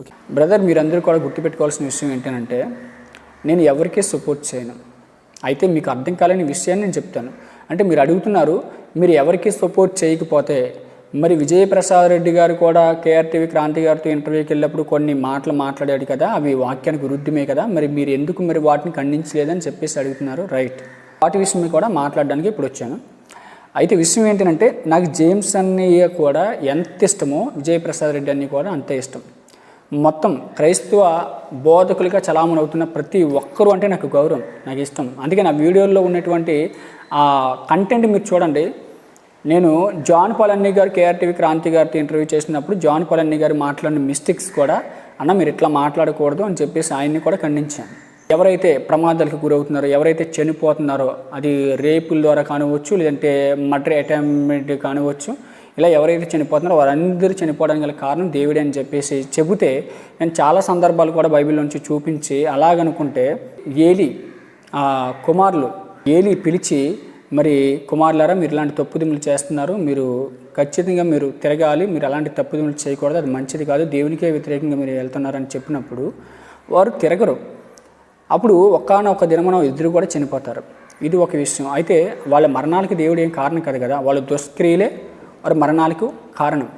Okay brother మీరందరూ కూడా గుర్తుపెట్టుకోవాల్సిన విషయం ఏంటంటే నేను ఎవరికీ సపోర్ట్ చేయను. అయితే మీకు అర్థం కాలేని విషయాన్ని నేను చెప్తాను. అంటే మీరు అడుగుతున్నారు మీరు ఎవరికి సపోర్ట్ చేయకపోతే మరి విజయప్రసాద్ రెడ్డి గారు కూడా కేఆర్టీవీ క్రాంతి గారితో ఇంటర్వ్యూకి వెళ్ళినప్పుడు కొన్ని మాటలు మాట్లాడాడు కదా అవి వాక్యానికి విరుద్ధమే కదా మరి మీరు ఎందుకు మరి వాటిని ఖండించలేదని చెప్పేసి అడుగుతున్నారు. రైట్ వాటి విషయమే కూడా మాట్లాడడానికి ఇప్పుడు వచ్చాను. అయితే విషయం ఏంటంటే నాకు జేమ్స్ అన్నయ్య కూడా ఎంత ఇష్టమో విజయప్రసాద్ రెడ్డి అన్నీ కూడా అంతే ఇష్టం. మొత్తం క్రైస్తవ బోధకులుగా చలామణి అవుతున్న ప్రతి ఒక్కరూ అంటే నాకు గౌరవం నాకు ఇష్టం. అందుకే నా వీడియోల్లో ఉన్నటువంటి ఆ కంటెంట్ మీరు చూడండి. నేను జాన్ పాలన్ని గారు కేఆర్టీవీ క్రాంతి గారితో ఇంటర్వ్యూ చేసినప్పుడు జాన్ పాలన్ని గారు మాట్లాడిన మిస్టేక్స్ కూడా అన్న మీరు ఇట్లా మాట్లాడకూడదు అని చెప్పేసి ఆయన్ని కూడా ఖండించాను. ఎవరైతే ప్రమాదాలకు గురవుతున్నారో ఎవరైతే చనిపోతున్నారో అది రేపుల ద్వారా కానివచ్చు లేదంటే మర్డర్ అటెంప్ట్ కానివచ్చు ఇలా ఎవరైతే చనిపోతున్నారో వారందరూ చనిపోవడానికి గల కారణం దేవుడే అని చెప్పేసి చెబితే నేను చాలా సందర్భాలు కూడా బైబిల్ నుంచి చూపించి అలాగనుకుంటే ఏలి ఆ కుమారులు ఏలి పిలిచి మరి కుమారులారా మీరు ఇలాంటి తప్పుదిములు చేస్తున్నారు. మీరు ఖచ్చితంగా మీరు తిరగాలి. మీరు అలాంటి తప్పుదిములు చేయకూడదు. అది మంచిది కాదు. దేవునికే వ్యతిరేకంగా మీరు వెళ్తున్నారని చెప్పినప్పుడు వారు తిరగరు. అప్పుడు ఒక్కనొక్క దినమున ఇద్దరు కూడా చనిపోతారు. ఇది ఒక విషయం. అయితే వాళ్ళ మరణాలకి దేవుడు ఏం కారణం కాదు కదా? వాళ్ళ దుష్క్రియలే వారి మరణాలకు కారణం.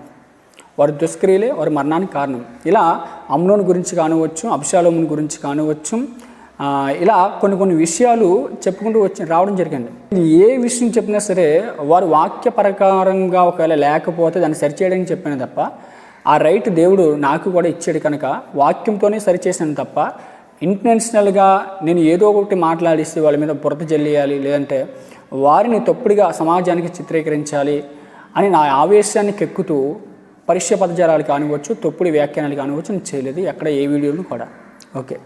వారి దుష్క్రియలే వారి మరణానికి కారణం. ఇలా అమ్నోన్ గురించి కానివచ్చు అబ్షాలోముని గురించి కానివచ్చు ఇలా కొన్ని కొన్ని విషయాలు చెప్పుకుంటూ వచ్చి రావడం జరిగింది. ఏ విషయం చెప్పినా సరే వారు వాక్య ప్రకారంగా ఒకవేళ లేకపోతే దాన్ని సరిచేయడానికి చెప్పాను తప్ప ఆ రైట్ దేవుడు నాకు కూడా ఇచ్చాడు కనుక వాక్యంతోనే సరిచేసాను తప్ప ఇంటెన్షనల్గా నేను ఏదో ఒకటి మాట్లాడిస్తే వాళ్ళ మీద బురద జల్లేయాలి లేదంటే వారిని తప్పుడుగా సమాజానికి చిత్రీకరించాలి అని నా ఆవేశానికి ఎక్కుతూ పరీక్ష పదజాలాలు కానివచ్చు తొప్పుడు వ్యాఖ్యానాలు కానివచ్చు నేను చేయలేదు ఎక్కడ ఏ వీడియోలు కూడా. ఓకే.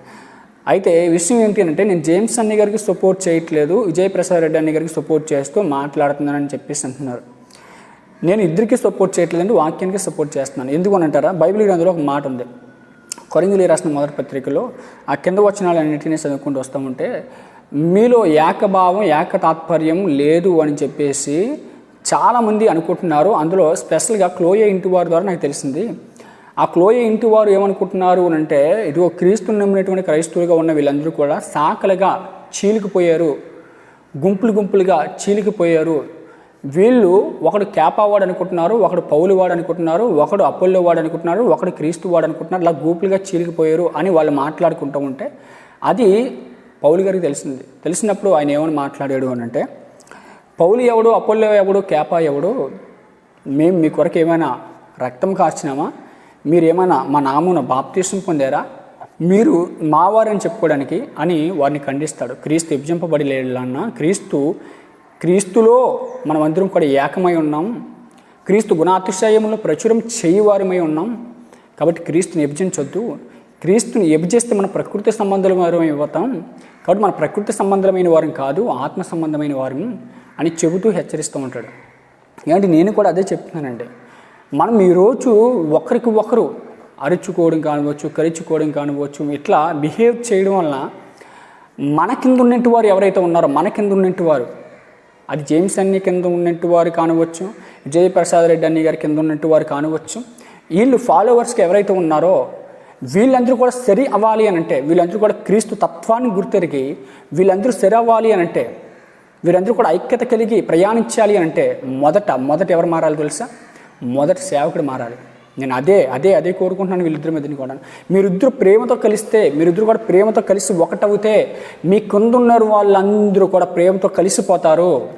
అయితే విషయం ఏంటి అంటే నేను జేమ్స్ అన్ని గారికి సపోర్ట్ చేయట్లేదు విజయ్ ప్రసాద్ రెడ్డి అన్ని గారికి సపోర్ట్ చేస్తూ మాట్లాడుతున్నానని చెప్పేసి అంటున్నారు. నేను ఇద్దరికి సపోర్ట్ చేయట్లేదండి వాక్యానికి సపోర్ట్ చేస్తున్నాను. ఎందుకు అని అంటారా బైబిల్ గ్రంథంలో ఒక మాట ఉంది. కొరింగులు రాసిన మొదటి పత్రికలో ఆ కింద వచనాలన్నింటినీ చదువుకుంటూ వస్తామంటే మీలో ఏకభావం ఏక తాత్పర్యం లేదు అని చెప్పేసి చాలామంది అనుకుంటున్నారు అందులో స్పెషల్గా క్లోయే ఇంటి వారి ద్వారా నాకు తెలిసింది. ఆ క్లోయే ఇంటి వారు ఏమనుకుంటున్నారు అని అంటే ఇదిగో క్రీస్తుని నమ్మినటువంటి క్రైస్తవులుగా ఉన్న వీళ్ళందరూ కూడా సాకలుగా చీలికిపోయారు గుంపులు గుంపులుగా చీలికిపోయారు. వీళ్ళు ఒకడు కేపావాడు అనుకుంటున్నారు ఒకడు పౌలు వాడు అనుకుంటున్నారు ఒకడు అపోల్లో వాడు అనుకుంటున్నారు ఒకడు క్రీస్తు వాడు అనుకుంటున్నారు ఇలా గుంపులుగా చీలికిపోయారు అని వాళ్ళు మాట్లాడుకుంటూ ఉంటే అది పౌలు గారికి తెలిసింది. తెలిసినప్పుడు ఆయన ఏమని మాట్లాడాడు అని అంటే పౌలు ఎవడు అపోల్లో ఎవడు కేపా ఎవడు? మేము మీ కొరకు ఏమైనా రక్తం కార్చినామా? మీరు ఏమైనా మా నామున బాప్తీసం పొందారా? మీరు మావారని చెప్పుకోవడానికి అని వారిని ఖండిస్తాడు. క్రీస్తు విభజింపబడి లేడన్నా క్రీస్తు క్రీస్తులో మనమందరం కూడా ఏకమై ఉన్నాం. క్రీస్తు గుణాతిశయంలో ప్రచురం చేయవారమై ఉన్నాం. కాబట్టి క్రీస్తుని విభజించొద్దు. క్రీస్తుని విభజిస్తే మన ప్రకృతి సంబంధం వారం అవుతాం కాబట్టి మన ప్రకృతి సంబంధమైన వారం కాదు ఆత్మ సంబంధమైన వారం. అని చెబుతూ హెచ్చరిస్తూ ఉంటాడు. ఏంటి నేను కూడా అదే చెప్తున్నానండి. మనం ఈరోజు ఒకరికి ఒకరు అరుచుకోవడం కానివచ్చు కరుచుకోవడం కానివచ్చు ఇట్లా బిహేవ్ చేయడం వలన మన కింద ఉన్నట్టు వారు ఎవరైతే ఉన్నారో మన కింద ఉన్నట్టు వారు అది జేమ్స్ అన్ని కింద ఉన్నట్టు వారు కానివచ్చు జయప్రసాద్ రెడ్డి అన్ని గారి కింద ఉన్నట్టు వారు కానివచ్చు వీళ్ళు ఫాలోవర్స్కి ఎవరైతే ఉన్నారో వీళ్ళందరూ కూడా సరి అవ్వాలి అని అంటే వీళ్ళందరూ కూడా క్రీస్తు తత్వాన్ని గుర్తెరిగి వీళ్ళందరూ సరి అవ్వాలి అని అంటే వీరందరూ కూడా ఐక్యత కలిగి ప్రయాణించాలి అంటే మొదట మొదట ఎవరు మారాలి తెలుసా? మొదట సేవకుడు మారాలి. నేను అదే అదే అదే కోరుకుంటున్నాను వీళ్ళిద్దరి మధ్యని కూడా. మీరిద్దరు ప్రేమతో కలిస్తే మీరిద్దరు కూడా ప్రేమతో కలిసి ఒకటవుతే మీ కిందున్నారు వాళ్ళందరూ కూడా ప్రేమతో కలిసిపోతారు.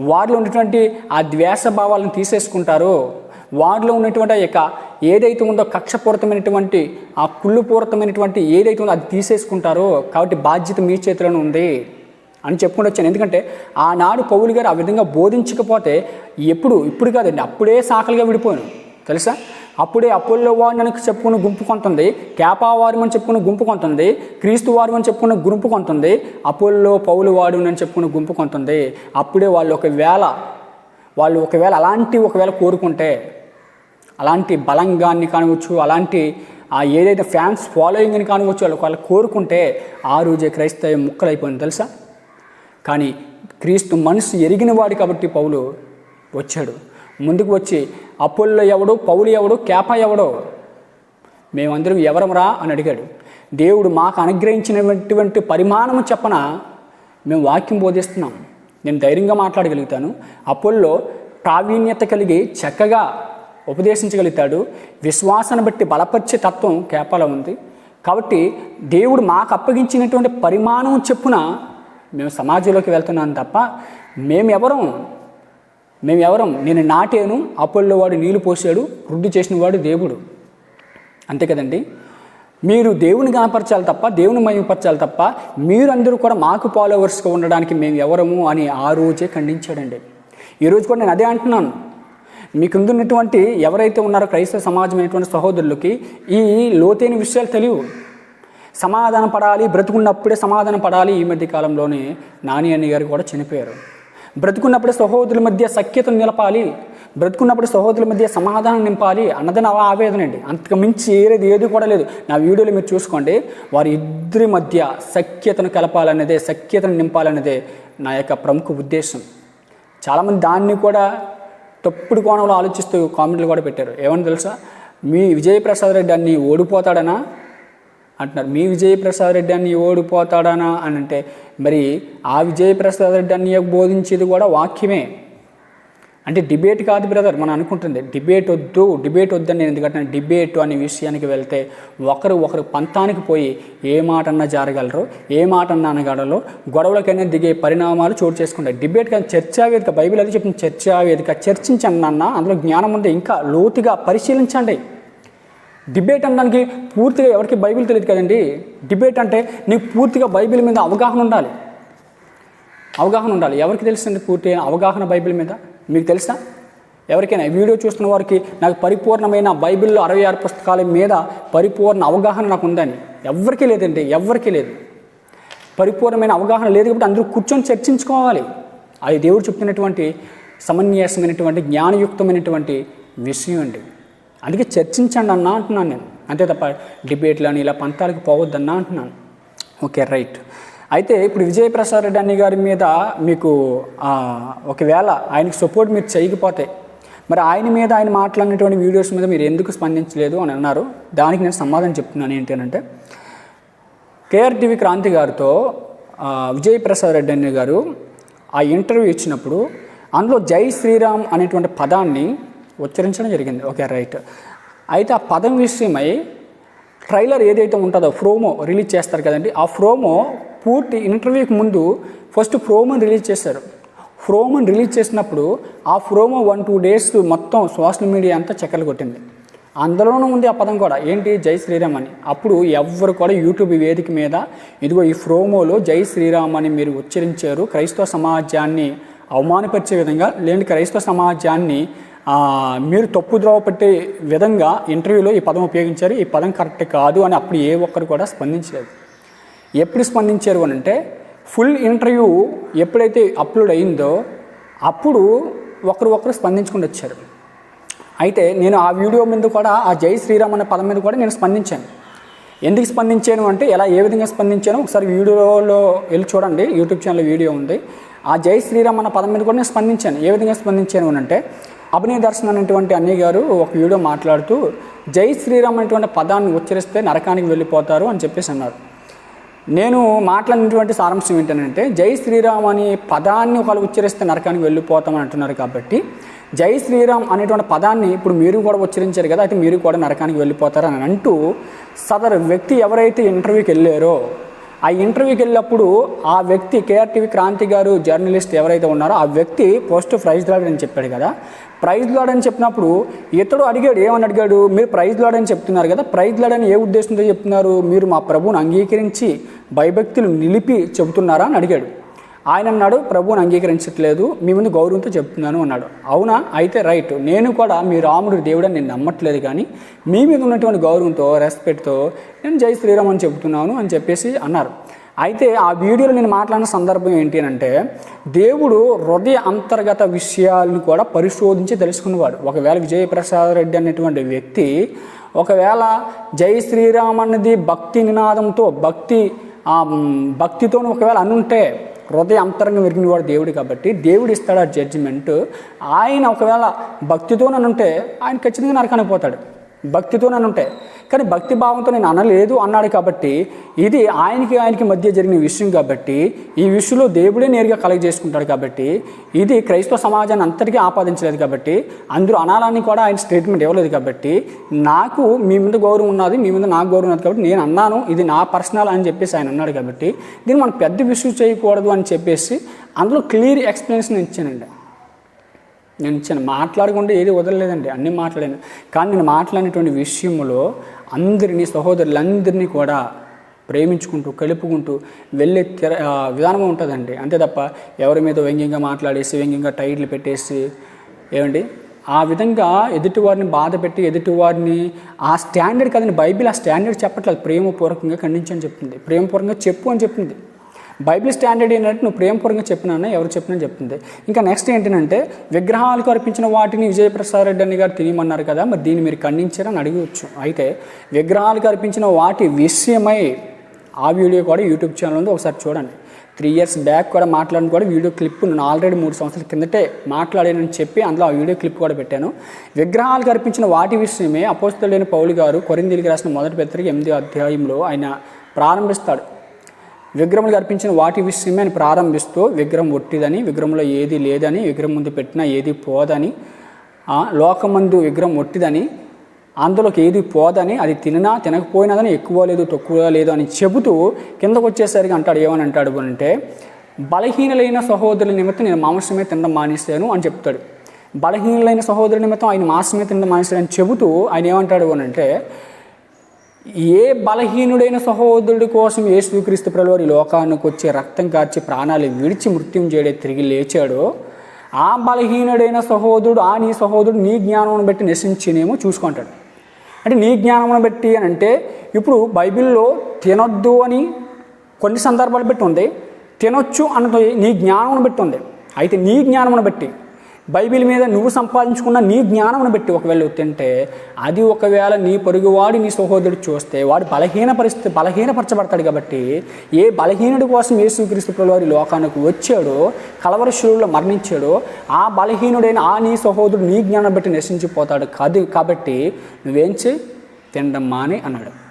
వారిలో ఉన్నటువంటి ఆ ద్వేష భావాలను తీసేసుకుంటారు. వారిలో ఉన్నటువంటి యొక్క ఏదైతే ఉందో కక్షపూరితమైనటువంటి ఆ కుళ్ళుపూరితమైనటువంటి ఏదైతే ఉందో అది తీసేసుకుంటారో. కాబట్టి బాధ్యత మీ చేతిలోనే ఉంది. అని చెప్పుకుంటూ వచ్చాను. ఎందుకంటే ఆనాడు పౌలు గారు ఆ విధంగా బోధించకపోతే ఎప్పుడు ఇప్పుడు కాదండి అప్పుడే సాకలుగా విడిపోయాను తెలుసా? అప్పుడే అపోల్లో వారిని అని చెప్పుకున్న గుంపు కొంటుంది కేపా అని చెప్పుకున్న గుంపు కొంటుంది క్రీస్తు వారు అని చెప్పుకున్న గుంపు కొంటుంది అపోల్లో పౌలు వాడు అని చెప్పుకున్న గుంపు కొంటుంది అప్పుడే వాళ్ళు ఒకవేళ వాళ్ళు ఒకవేళ అలాంటి ఒకవేళ కోరుకుంటే అలాంటి బలంగాన్ని కానివచ్చు అలాంటి ఏదైతే ఫ్యాన్స్ ఫాలోయింగ్ అని కానివచ్చు వాళ్ళు ఒకవేళ కోరుకుంటే ఆ రోజే క్రైస్తవ ముక్కలైపోయింది. తెలుసా? కానీ క్రీస్తు మనసు ఎరిగిన వాడు కాబట్టి పౌలు వచ్చాడు. ముందుకు వచ్చి అప్పుల్లో ఎవడు పౌలు ఎవడు కేప ఎవడో? మేమందరం ఎవరమరా అని అడిగాడు. దేవుడు మాకు అనుగ్రహించినటువంటి పరిమాణము చెప్పన? మేము వాక్యం బోధిస్తున్నాం. నేను ధైర్యంగా మాట్లాడగలుగుతాను. అప్పుల్లో ప్రావీణ్యత కలిగి చక్కగా ఉపదేశించగలుగుతాడు. విశ్వాసాన్ని బట్టి బలపరిచే తత్వం కేపలో ఉంది. కాబట్టి దేవుడు మాకు అప్పగించినటువంటి పరిమాణం చెప్పున? మేము సమాజంలోకి వెళ్తున్నాం తప్ప మేము ఎవరం మేము ఎవరం? నేను నాటేను అప్పుల్లో వాడు నీళ్ళు పోసాడు వృద్ధి చేసిన వాడు దేవుడు. అంతే కదండి? మీరు దేవుని కనపరచాలి తప్ప దేవుని మహిమపరచాలి తప్ప మీరందరూ కూడా మాకు ఫాలోవర్స్గా ఉండడానికి మేము ఎవరము అని ఆ రోజే ఖండించాడండి. ఈరోజు కూడా నేను అదే అంటున్నాను. మీకు ఉన్నటువంటి ఎవరైతే ఉన్నారో క్రైస్తవ సమాజమైనటువంటి సహోదరులకి ఈ లోతైన విషయాలు తెలియవు. సమాధాన పడాలి బ్రతుకున్నప్పుడే సమాధాన పడాలి ఈ మధ్య కాలంలోనే నాని అన్న గారు కూడా చనిపోయారు. బ్రతుకున్నప్పుడే సహోదరుల మధ్య సఖ్యతను నిలపాలి బ్రతుకున్నప్పుడు సహోదరుల మధ్య సమాధానం నింపాలి అన్నది నా ఆవేదన అండి. అంతకు మించి ఏది ఏది కూడా లేదు. నా వీడియోలో మీరు చూసుకోండి వారి ఇద్దరి మధ్య సఖ్యతను కలపాలన్నదే సఖ్యతను నింపాలన్నదే నా యొక్క ప్రముఖ ఉద్దేశం. చాలామంది దాన్ని కూడా తప్పుడు కోణంలో ఆలోచిస్తూ కామెంట్లు కూడా పెట్టారు. ఏమని తెలుసా? మీ విజయప్రసాద్ రెడ్డి అన్ని ఓడిపోతాడనా? అంటున్నారు. మీ విజయప్రసాద్ రెడ్డి అన్ని ఓడిపోతాడానా? అని అంటే మరి ఆ విజయప్రసాద్ రెడ్డి అన్ని బోధించేది కూడా వాక్యమే. అంటే డిబేట్ కాదు బ్రదర్ మనం అనుకుంటుంది. డిబేట్ వద్దు డిబేట్ వద్దని నేను ఎందుకంటే డిబేట్ అనే విషయానికి వెళ్తే ఒకరు ఒకరు పంతానికి పోయి ఏ మాట అన్నా జరగలరు ఏ మాట అన్నా అనగలరు గొడవలకైనా దిగే పరిణామాలు చోటు చేసుకుంటాయి. డిబేట్ కానీ చర్చా వేదిక బైబిల్ అది చెప్పిన చర్చా వేదిక చర్చించండి అన్న అందులో జ్ఞానం ఉంది ఇంకా లోతుగా పరిశీలించండి. డిబేట్ అనడానికి పూర్తిగా ఎవరికి బైబిల్ తెలియదు కదండి. డిబేట్ అంటే నీకు పూర్తిగా బైబిల్ మీద అవగాహన ఉండాలి. అవగాహన ఉండాలి. ఎవరికి తెలుస్తుంది పూర్తి అవగాహన బైబిల్ మీద? మీకు తెలుసా? ఎవరికైనా వీడియో చూస్తున్న వారికి నాకు పరిపూర్ణమైన బైబిల్లో అరవై ఆరు పుస్తకాల మీద పరిపూర్ణ అవగాహన నాకు ఉందని ఎవరికీ లేదండి ఎవరికీ లేదు. పరిపూర్ణమైన అవగాహన లేదు కాబట్టి అందరూ కూర్చొని చర్చించుకోవాలి. అది దేవుడు చెప్తున్నటువంటి సమన్యాసమైనటువంటి జ్ఞానయుక్తమైనటువంటి విషయం అండి. అందుకే చర్చించండి అన్నా అంటున్నాను నేను. అంతే తప్ప డిబేట్లని ఇలా పంతాలకు పోవద్దన్నా అంటున్నాను. Okay right. అయితే ఇప్పుడు విజయప్రసాద్ రెడ్డి అన్ని గారి మీద మీకు ఒకవేళ ఆయనకు సపోర్ట్ మీరు చేయకపోతే మరి ఆయన మీద ఆయన మాట్లాడినటువంటి వీడియోస్ మీద మీరు ఎందుకు స్పందించలేదు అని అన్నారు. దానికి నేను సమాధానం చెప్తున్నాను ఏంటి అంటే కేఆర్టీవీ క్రాంతి గారితో విజయప్రసాద్ రెడ్డి అన్న గారు ఆ ఇంటర్వ్యూ ఇచ్చినప్పుడు అందులో జై శ్రీరామ్ అనేటువంటి పదాన్ని ఉచ్చరించడం జరిగింది. Okay right. అయితే ఆ పదం విషయమై ట్రైలర్ ఏదైతే ఉంటుందో ప్రోమో రిలీజ్ చేస్తారు కదండి ఆ ప్రోమో పూర్తి ఇంటర్వ్యూకి ముందు ఫస్ట్ ప్రోమోని రిలీజ్ చేశారు. ప్రోమోని రిలీజ్ చేసినప్పుడు ఆ ప్రోమో వన్ టూ డేస్ మొత్తం సోషల్ మీడియా అంతా చక్కలు కొట్టింది. అందులోనూ ఉంది ఆ పదం కూడా ఏంటి జై శ్రీరామ్ అని. అప్పుడు ఎవ్వరు కూడా యూట్యూబ్ వేదిక మీద ఇదిగో ఈ ప్రోమోలో జై శ్రీరామ్ అని మీరు ఉచ్చరించారు క్రైస్తవ సమాజాన్ని అవమానపరిచే విధంగా లేని క్రైస్తవ సమాజాన్ని మీరు తప్పుద్రోవ పట్టే విధంగా ఇంటర్వ్యూలో ఈ పదం ఉపయోగించారు. ఈ పదం కరెక్ట్ కాదు అని అప్పుడు ఏ ఒక్కరు కూడా స్పందించలేదు. ఎప్పుడు స్పందించారు అని అంటే ఫుల్ ఇంటర్వ్యూ ఎప్పుడైతే అప్లోడ్ అయిందో అప్పుడు ఒకరు ఒకరు స్పందించుకుని వచ్చారు. అయితే నేను ఆ వీడియో మీద కూడా ఆ జై శ్రీరామ్ అనే పదం మీద కూడా నేను స్పందించాను. ఎందుకు స్పందించాను అంటే ఎలా ఏ విధంగా స్పందించాను ఒకసారి వీడియోలో వెళ్ళి చూడండి. యూట్యూబ్ ఛానల్ వీడియో ఉంది. ఆ జై శ్రీరామ్ అన్న పదం మీద కూడా నేను స్పందించాను. ఏ విధంగా స్పందించాను అని అంటే అభినయ దర్శన్ అనేటువంటి అన్నయ్య గారు ఒక వీడియో మాట్లాడుతూ జై శ్రీరామ్ అనేటువంటి పదాన్ని ఉచ్చరిస్తే నరకానికి వెళ్ళిపోతారు అని చెప్పేసి అన్నారు. నేను మాట్లాడినటువంటి సారాంశం ఏంటంటే జై శ్రీరామ్ అనే పదాన్ని ఒకళ్ళు ఉచ్చరిస్తే నరకానికి వెళ్ళిపోతామని అంటున్నారు కాబట్టి జై శ్రీరామ్ అనేటువంటి పదాన్ని ఇప్పుడు మీరు కూడా ఉచ్చరించారు కదా అయితే మీరు కూడా నరకానికి వెళ్ళిపోతారు అని అంటూ సదరు వ్యక్తి ఎవరైతే ఇంటర్వ్యూకి వెళ్ళారో ఆ ఇంటర్వ్యూకి వెళ్ళినప్పుడు ఆ వ్యక్తి కేఆర్టీవీ క్రాంతి గారు జర్నలిస్ట్ ఎవరైతే ఉన్నారో ఆ వ్యక్తి పోస్ట్ ప్రైజ్ లాడ్ అని చెప్పాడు కదా. ప్రైజ్ లాడ్ అని చెప్పినప్పుడు ఇతడు అడిగాడు ఏమని అడిగాడు? మీరు ప్రైజ్ లాడ్ అని చెప్తున్నారు కదా. ప్రైజ్ లాడ్ అని ఏ ఉద్దేశంతో చెప్తున్నారు? మీరు మా ప్రభువుని అంగీకరించి భయభక్తులు నిలిపి చెబుతున్నారా? అని అడిగాడు. ఆయన అన్నాడు ప్రభువుని అంగీకరించట్లేదు మీ ముందు గౌరవంతో చెప్తున్నాను అన్నాడు. అవునా? అయితే రైట్. నేను కూడా మీ రాముడు దేవుడని నేను నమ్మట్లేదు కానీ మీ మీద ఉన్నటువంటి గౌరవంతో రెస్పెక్ట్తో నేను జై శ్రీరామ్ అని చెబుతున్నాను అని చెప్పేసి అన్నారు. అయితే ఆ వీడియోలో నేను మాట్లాడిన సందర్భం ఏంటి అని అంటే దేవుడు హృదయ అంతర్గత విషయాలను కూడా పరిశోధించి తెలుసుకున్నవాడు. ఒకవేళ విజయప్రసాద్ రెడ్డి అనేటువంటి వ్యక్తి ఒకవేళ జై శ్రీరామ్ అన్నది భక్తి నినాదంతో భక్తి భక్తితో ఒకవేళ అనుంటే హృదయ అంతరంగం ఎరిగిన వాడు దేవుడు కాబట్టి దేవుడు ఇస్తాడు ఆ జడ్జిమెంట్ ఆయన ఒకవేళ భక్తితో ఉంటే ఆయన ఖచ్చితంగా నరకానికి పోతాడు. భక్తితో ఉంటే కానీ భక్తి భావంతో నేను అనలేదు అన్నాడు కాబట్టి ఇది ఆయనకి ఆయనకి మధ్య జరిగిన విషయం కాబట్టి ఈ విషయంలో దేవుడే నేరుగా కలెక్ట్ చేసుకుంటాడు కాబట్టి ఇది క్రైస్తవ సమాజాన్ని అంతటికీ ఆపాదించలేదు కాబట్టి అందరూ అనాలని కూడా ఆయన స్టేట్మెంట్ ఇవ్వలేదు కాబట్టి నాకు మీ మీద గౌరవం ఉన్నది మీ మీద నాకు గౌరవం ఉన్నది కాబట్టి నేను అన్నాను ఇది నా పర్సనల్ అని చెప్పేసి ఆయన అన్నాడు కాబట్టి దీన్ని మనం పెద్ద విషయం చేయకూడదు అని చెప్పేసి అందులో క్లియర్ ఎక్స్ప్లెనేషన్ ఇచ్చానండి. నేను చిన్న మాట్లాడకుండా ఏది వదలలేదండి. అన్నీ మాట్లాడాను. కానీ నేను మాట్లాడినటువంటి విషయంలో అందరినీ సహోదరులందరినీ కూడా ప్రేమించుకుంటూ కలుపుకుంటూ వెళ్ళే తెర విధానం ఉంటుందండి. అంతే తప్ప ఎవరి మీద వ్యంగ్యంగా మాట్లాడేసి వ్యంగ్యంగా టైర్లు పెట్టేసి ఏమండి? ఆ విధంగా ఎదుటివారిని బాధ పెట్టి ఎదుటివారిని ఆ స్టాండర్డ్ కదండి బైబిల్ ఆ స్టాండర్డ్ చెప్పట్లేదు. ప్రేమపూర్వకంగా ఖండించని చెప్తుంది. ప్రేమపూర్వకంగా చెప్పు అని చెప్తుంది. బైబిల్ స్టాండర్డ్ ఏంటంటే నువ్వు ప్రేమపూర్వకంగా చెప్పినా ఎవరు చెప్పినా చెప్తుంది. ఇంకా నెక్స్ట్ ఏంటంటే విగ్రహాలకు అర్పించిన వాటిని విజయప్రసాద్ రెడ్డి అని గారు తినమన్నారు కదా మరి దీన్ని మీరు ఖండించారని అడగవచ్చు. అయితే విగ్రహాలకు అర్పించిన వాటి విషయమై ఆ వీడియో కూడా యూట్యూబ్ ఛానల్ ఉంది ఒకసారి చూడండి. త్రీ ఇయర్స్ బ్యాక్ కూడా మాట్లాడిన కూడా వీడియో క్లిప్ నేను ఆల్రెడీ మూడు సంవత్సరాల కిందటే మాట్లాడానని చెప్పి అందులో ఆ వీడియో క్లిప్ కూడా పెట్టాను. విగ్రహాలకు అర్పించిన వాటి విషయమే అపోస్తులైన పౌలు గారు కొరిందీలికి రాసిన మొదటి పత్రిక ఎనిమిది అధ్యాయంలో ఆయన ప్రారంభిస్తాడు. విగ్రహములకు అర్పించిన వాటి విషయమే ప్రారంభిస్తూ విగ్రహం ఒట్టిదని విగ్రహంలో ఏది లేదని విగ్రహం ముందు పెట్టినా ఏది పోదని లోకమందు విగ్రహం ఒట్టిదని అందులోకి ఏది పోదని అది తిననా తినకపోయినాదని ఎక్కువ లేదు తక్కువ లేదు అని చెబుతూ కిందకు వచ్చేసరికి అంటాడు ఏమని అంటాడు అంటే బలహీనులైన సహోదరుల నిమిత్తం నేను మాంసమే తినడం మానేశాను అని చెప్తాడు. బలహీనులైన సహోదరుల నిమిత్తం ఆయన మాంసమే తినడం మానేశాడు అని చెబుతూ ఆయన ఏమంటాడు అని అంటే ఏ బలహీనుడైన సహోదరుడి కోసం యేసుక్రీస్తు ప్రభువారు లోకానికి వచ్చి రక్తం కార్చి ప్రాణాలు విడిచి మృత్యుం చేయడే తిరిగి లేచాడో ఆ బలహీనుడైన సహోదరుడు ఆ నీ సహోదరుడు నీ జ్ఞానం బట్టి నశించినేమో చూసుకుంటాడు. అంటే నీ జ్ఞానం బట్టి అని అంటే ఇప్పుడు బైబిల్లో తినొద్దు అని కొన్ని సందర్భాలు బట్టి ఉంది తినొచ్చు అన్నది నీ జ్ఞానం బట్టి ఉంది. అయితే నీ జ్ఞానమును బట్టి బైబిల్ మీద నువ్వు సంపాదించుకున్న నీ జ్ఞానమును బట్టి ఒకవేళ తింటే అది ఒకవేళ నీ పొరుగువాడి నీ సహోదరుడు చూస్తే వాడు బలహీన పరిస్థితి బలహీనపరచబడతాడు కాబట్టి ఏ బలహీనుడి కోసం యేసుక్రీస్తు ప్రభువారి లోకానికి వచ్చాడో కలవరి శిలువలో మరణించాడో ఆ బలహీనుడైన ఆ నీ సహోదరుడు నీ జ్ఞానం బట్టి నశించిపోతాడు. కాదు కాబట్టి నువ్వేం చేయి తినడం మాని అన్నాడు.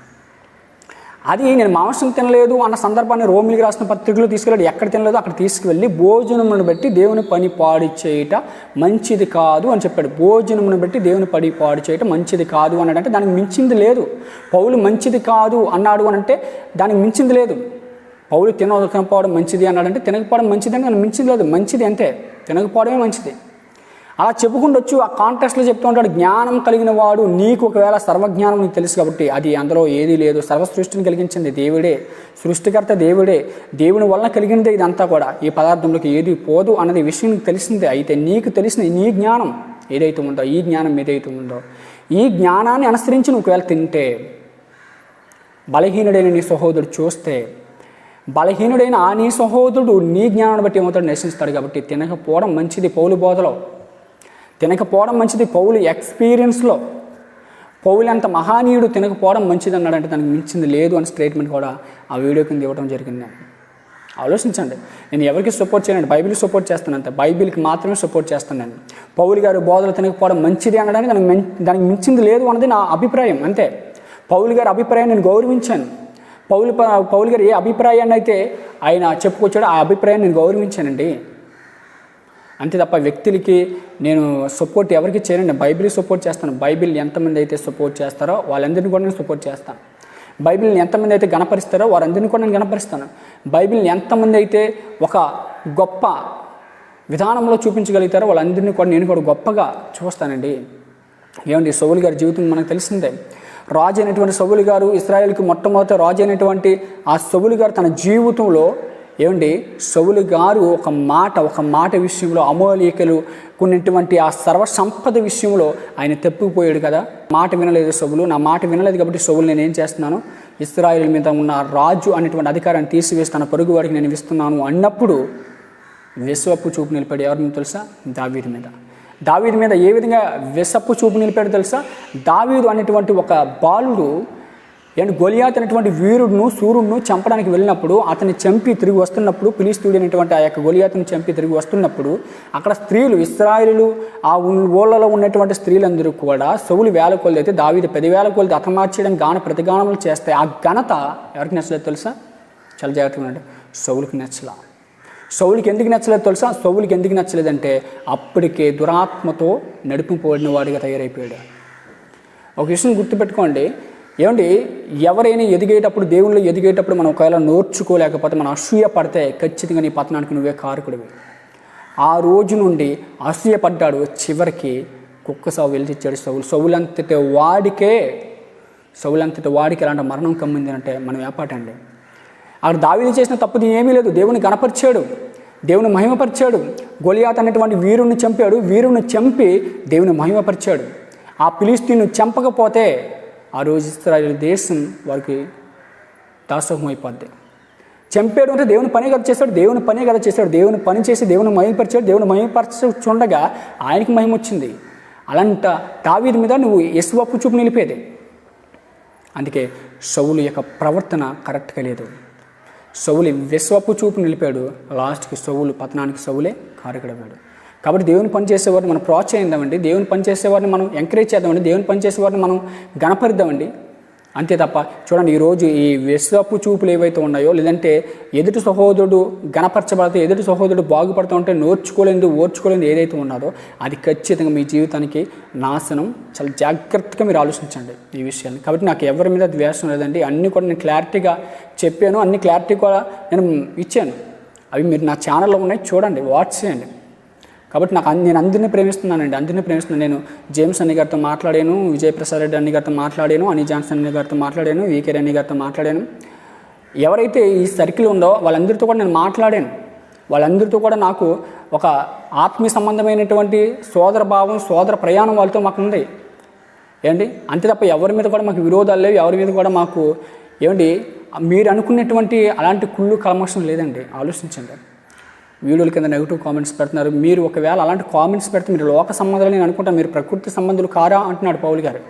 అది నేను మాంసం తినలేదు అన్న సందర్భాన్ని రోమిలికి రాసిన పత్రికలు తీసుకెళ్ళాడు. ఎక్కడ తినలేదు అక్కడ తీసుకువెళ్ళి భోజనమును బట్టి దేవుని పని పాడి చేయట మంచిది కాదు అని చెప్పాడు. భోజనమును బట్టి దేవుని పడి పాడి చేయటం మంచిది కాదు అన్నాడు. అంటే దానికి మించింది లేదు. పౌలు మంచిది కాదు అన్నాడు అని అంటే దానికి మించింది లేదు. పౌలు తినకపోవడం మంచిది అన్నాడంటే తినకపోవడం మంచిది అని దానికి మించింది లేదు. మంచిది అంతే తినకపోవడమే మంచిది. అలా చెప్పుకుండొచ్చు ఆ కాంటెక్స్ట్లో చెప్తూ ఉంటాడు జ్ఞానం కలిగిన వాడు నీకు ఒకవేళ సర్వజ్ఞానం నీకు తెలుసు కాబట్టి అది అందులో ఏదీ లేదు. సర్వ సృష్టిని కలిగించింది దేవుడే సృష్టికర్త దేవుడే. దేవుని వలన కలిగినదే ఇదంతా కూడా. ఈ పదార్థంలోకి ఏది పోదు అన్నది విషయం నీకు తెలిసిందే. అయితే నీకు తెలిసిన నీ జ్ఞానం ఏదైతే ఉందో ఈ జ్ఞానం ఏదైతే ఉందో ఈ జ్ఞానాన్ని అనుసరించి నువ్వు ఒకవేళ తింటే బలహీనుడైన నీ సహోదరుడు చూస్తే బలహీనుడైన ఆ నీ సహోదరుడు నీ జ్ఞానాన్ని బట్టి ఏమవుతాడు? నశిస్తాడు కాబట్టి తినకపోవడం మంచిది పౌలు బోధలో. తినకపోవడం మంచిది. పౌలు ఎక్స్పీరియన్స్లో పౌలు అంత మహానీయుడు తినకపోవడం మంచిది అన్నాడంటే దానికి మించింది లేదు అని స్టేట్మెంట్ కూడా ఆ వీడియో కింద ఇవ్వడం జరిగింది. ఆలోచించండి. నేను ఎవరికి సపోర్ట్ చేయను బైబిల్కి సపోర్ట్ చేస్తాను అంతే. బైబిల్కి మాత్రమే సపోర్ట్ చేస్తాను నేను. పౌలు గారు బోధలు తినకపోవడం మంచిది అనడానికి దానికి దానికి మించింది లేదు అన్నది నా అభిప్రాయం అంతే. పౌలు గారి అభిప్రాయం నేను గౌరవించాను. పౌలు ప- పౌలు గారు ఏ అభిప్రాయాన్ని అయితే ఆయన చెప్పుకొచ్చాడో ఆ అభిప్రాయాన్ని నేను గౌరవించానండి. అంతే తప్ప వ్యక్తులకి నేను సపోర్ట్ ఎవరికి చేయనండి బైబిల్ సపోర్ట్ చేస్తాను. బైబిల్ ఎంతమంది అయితే సపోర్ట్ చేస్తారో వాళ్ళందరినీ కూడా నేను సపోర్ట్ చేస్తాను. బైబిల్ని ఎంతమంది అయితే గణపరిస్తారో వారందరినీ కూడా నేను గణపరిస్తాను. బైబిల్ని ఎంతమంది అయితే ఒక గొప్ప విధానంలో చూపించగలుగుతారో వాళ్ళందరినీ కూడా నేను కూడా గొప్పగా చూస్తానండి. ఏమండి సౌలు గారి జీవితం మనకు తెలిసిందే. రాజు అయినటువంటి సౌలు గారు ఇస్రాయేల్కి మొట్టమొదటి రాజు అయినటువంటి ఆ సౌలు గారు తన జీవితంలో ఏమండి? సౌలు గారు ఒక మాట ఒక మాట విషయంలో అమూలికలు కొన్నిటువంటి ఆ సర్వ సంపద విషయంలో ఆయన తప్పిపోయాడు కదా? మాట వినలేదు సౌలు. నా మాట వినలేదు కాబట్టి సౌలు నేను ఏం చేస్తున్నాను? ఇస్రాయిల్ మీద ఉన్న రాజు అనేటువంటి అధికారాన్ని తీసివేస్తాను పొరుగు వారికి నేను ఇస్తున్నాను అన్నప్పుడు విశ్వపు చూపు నిలిపాడు ఎవరి మీద తెలుసా? దావీది మీద. దావీది మీద ఏ విధంగా విసప్పు చూపు నిలిపాడు తెలుసా? దావీదు అనేటువంటి ఒక బాలుడు అండ్ గొలియాత్ అనేటువంటి వీరుడును సూర్యుడును చంపడానికి వెళ్ళినప్పుడు అతన్ని చంపి తిరిగి వస్తున్నప్పుడు పిలిస్తూడి అనేటువంటి ఆ యొక్క గొలియాతను చంపి తిరిగి వస్తున్నప్పుడు అక్కడ స్త్రీలు ఇస్రాయిలు ఆ ఊళ్ళలో ఉన్నటువంటి స్త్రీలందరూ కూడా సౌలు వేల కొలది అయితే దావీదు పదివేల కొలది అతమార్చడం గాన ప్రతిగానములు చేస్తాయి. ఆ ఘనత ఎవరికి నచ్చలేదు తెలుసా? చాలా జాగ్రత్తగా ఉండండి. సౌలుకి నచ్చలా. సౌలికి ఎందుకు నచ్చలేదు తెలుసా? సౌలికి ఎందుకు నచ్చలేదంటే అప్పటికే దురాత్మతో నడిపింపబడిన వాడిగా తయారైపోయాడు. ఒక విషయం గుర్తుపెట్టుకోండి. ఏమండి ఎవరైనా ఎదిగేటప్పుడు దేవుళ్ళు ఎదిగేటప్పుడు మనం ఒకవేళ నోర్చుకోలేకపోతే మనం అసూయ పడితే ఖచ్చితంగా నీ పతనానికి నువ్వే కారకుడివి. ఆ రోజు నుండి అసూయ పడ్డాడు చివరికి కుక్క సావు వెలిచిచ్చాడు సవులు సవులంతటి వాడికే సవులంతటి వాడికి ఎలాంటి మరణం కమ్మింది అంటే మనం ఏపాటండి అక్కడ దావీదు చేసిన తప్పుది ఏమీ లేదు. దేవుని గణపరిచాడు దేవుని మహిమపరిచాడు. గొలియాత్ అనేటువంటి వీరుణ్ణి చంపాడు. వీరుణ్ణి చంపి దేవుని మహిమపరిచాడు. ఆ పిలిస్తీను చంపకపోతే ఆ రోజు ఇస్రాయల్ దేశం వారికి దాసోహం అయిపోద్ది చంపాడు అంటే దేవుని పని కదా చేశాడు దేవుని పనే కదా చేశాడు దేవుని పని చేసి దేవుని మహిమపరిచాడు దేవుని మహిమపరచుండగా ఆయనకి మహిమ వచ్చింది అలాంట దావీది మీద నువ్వు ఎసువప్పు చూపు నిలిపేది. అందుకే సౌలు యొక్క ప్రవర్తన కరెక్ట్గా లేదు. సౌలు విశ్వపు చూపు నిలిపాడు. లాస్ట్కి సౌలు పతనానికి సౌలే కారకుడవాడు కాబట్టి దేవుని పని చేసేవారిని మనం ప్రోత్సహిద్దామండి దేవుని పని చేసేవారిని మనం ఎంకరేజ్ చేద్దామండి. దేవుని పని చేసేవారిని మనం గణపరిద్దామండి. అంతే తప్ప చూడండి ఈరోజు ఈ వెసపు చూపులు ఏవైతే ఉన్నాయో లేదంటే ఎదుటి సహోదరుడు గణపరచబడితే ఎదుటి సహోదరుడు బాగుపడుతూ ఉంటే నోర్చుకోలేదు ఓర్చుకోలేదు ఏదైతే ఉన్నదో అది ఖచ్చితంగా మీ జీవితానికి నాశనం. చాలా జాగ్రత్తగా మీరు ఆలోచించండి ఈ విషయాన్ని. కాబట్టి నాకు ఎవరి మీద ద్వేషం లేదండి. అన్నీ కూడా నేను క్లారిటీగా చెప్పాను. అన్ని క్లారిటీ కూడా నేను ఇచ్చాను. అవి మీరు నా ఛానల్లో ఉన్నాయి. చూడండి వాచ్ చేయండి. కాబట్టి నాకు నేను అందరినీ ప్రేమిస్తున్నానండి. అందరినీ ప్రేమిస్తున్నాను నేను జేమ్స్ అన్ని గారితో మాట్లాడాను విజయప్రసాద్ రెడ్డి అన్ని గారితో మాట్లాడాను అని జాన్సన్ అన్ని గారితో మాట్లాడాను వీకే రెడ్డి గారితో మాట్లాడాను. ఎవరైతే ఈ సర్కిల్ ఉందో వాళ్ళందరితో కూడా నేను మాట్లాడాను. వాళ్ళందరితో కూడా నాకు ఒక ఆత్మీయ సంబంధమైనటువంటి సోదర భావం సోదర ప్రయాణం వాళ్ళతో మాకు ఉంది. ఏంటి? అంతే తప్ప ఎవరి మీద కూడా మాకు విరోధాలు లేవు. ఎవరి మీద కూడా మాకు ఏమండి? మీరు అనుకున్నటువంటి అలాంటి కుళ్ళు కల్మషం లేదండి. ఆలోచించండి. వీడియోల కింద నెగిటివ్ కామెంట్స్ పెడుతున్నారు. మీరు ఒకవేళ అలాంటి కామెంట్స్ పెడితే మీరు లోక సంబంధాలు నేను అనుకుంటాను. మీరు ప్రకృతి సంబంధులు కారా అంటున్నాడు పౌలు గారు.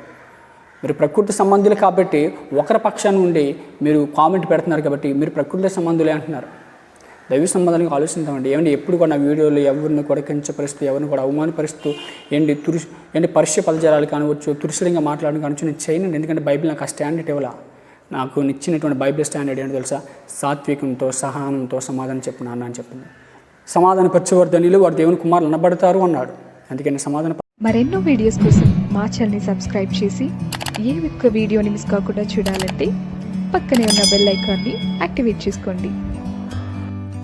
మీరు ప్రకృతి సంబంధులు కాబట్టి ఒకరి పక్షాన్ని ఉండి మీరు కామెంట్ పెడుతున్నారు కాబట్టి మీరు ప్రకృతి సంబంధులే అంటున్నారు. దైవ సంబంధానికి ఆలోచిద్దామండి ఏమంటే ఎప్పుడు కూడా నా వీడియోలు ఎవరిని కూడా కించపరుస్తూ ఎవరిని కూడా అవమానపరుస్తూ ఏంటి తురుష్ ఏంటి పరుష పదజాలాలు కానివచ్చు తురుషులంగా మాట్లాడడం కానివచ్చు నేను చేయనండి. ఎందుకంటే బైబిల్ నాకు ఆ స్టాండర్డ్ ఇవ్వాల. నాకు ఇచ్చినటువంటి బైబిల్ స్టాండర్డ్ ఏంటో తెలుసా? సాత్వికంతో సహనంతో సమాధానం చెప్పు నాన్న అని చెప్పింది. సమాధాన పరచవర్ధనిలు వారు దేవుని కుమారులు అనబడతారు అన్నాడు. అందుకని సమాధాన మరెన్నో వీడియోస్ కోసం మా ఛానల్ని సబ్స్క్రైబ్ చేసి ఏ ఒక్క వీడియోని మిస్ కాకుండా చూడాలంటే పక్కనే ఉన్న బెల్ ఐకాన్ని యాక్టివేట్ చేసుకోండి.